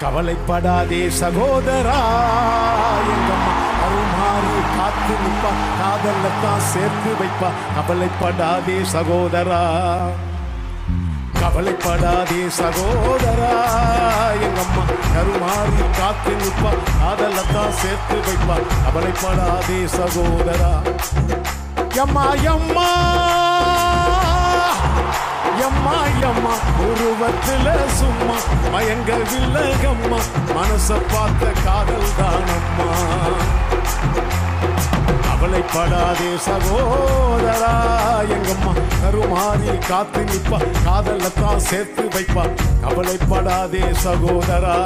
கவலைப்படாதே சகோதரா. எங்கம்மா அருமாறி காத்து நிப்பா காதல்ல சேர்த்து வைப்பா. கவலைப்படாதே சகோதரா. கவலைப்படாதே சகோதரா. எங்கம்மா கருமாறி காத்து நிற்பா காதலத்தான் சேர்த்து வைப்பா. கவலைப்படாதே சகோதரா. எம்மா எம்மா. அம்மா எம்மா உருவத்துல சும்மா மயங்கவில்லையம்மா மனச பார்த்த காதல் தானம்மா. கவலைப்படாதே சகோதரா எங்கம்மா கருமாறி காத்து நிற்பா காதலத்தான் சேர்த்து வைப்பா. கவலைப்படாதே சகோதரா.